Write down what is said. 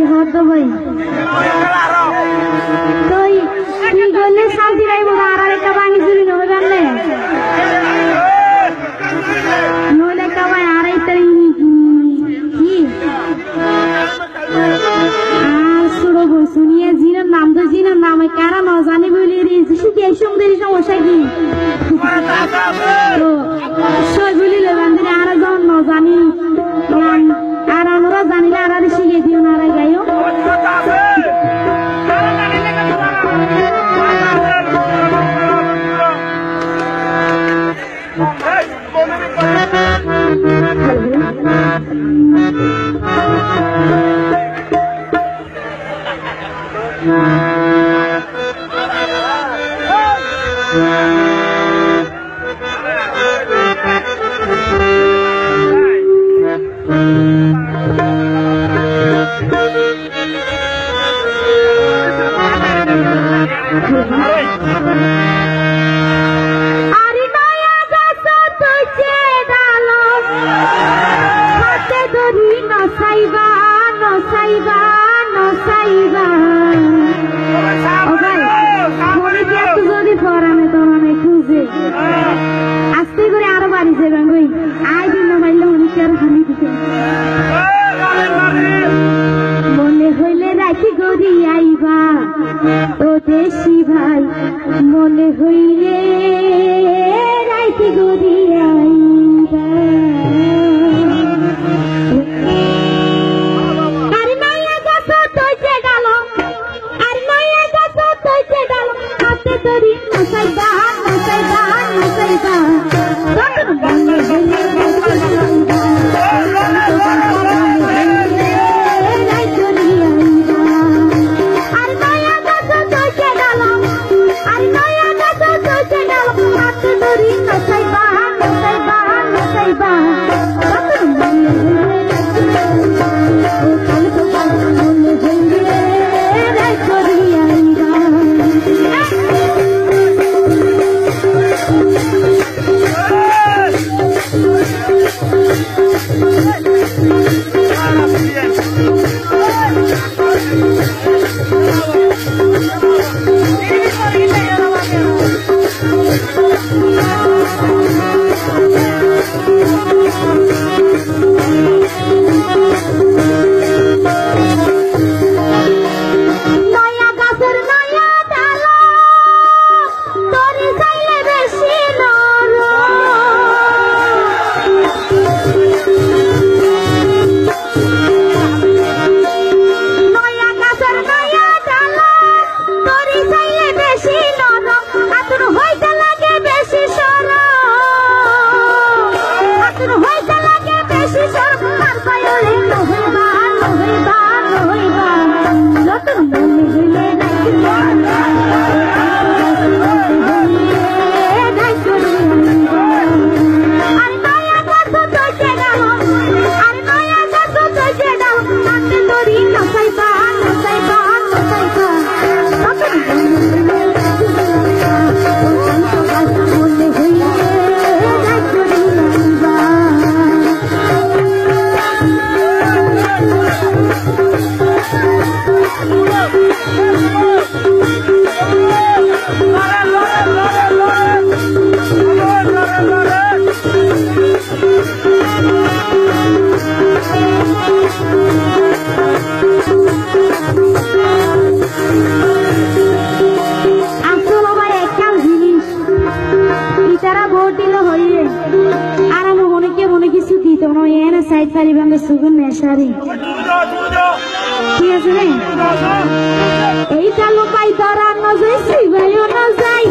यहाँ तो भाई Şey Karadişi geziyorsun ara gel. বেশি ভাই মনে হইলে তো মনে হয় এনে সাইড ফালি বাঙ্গে সুগুন নে সারি ঠিক আছে নে এইটা লোকাই ধরা নজাই সিবাইও নজাই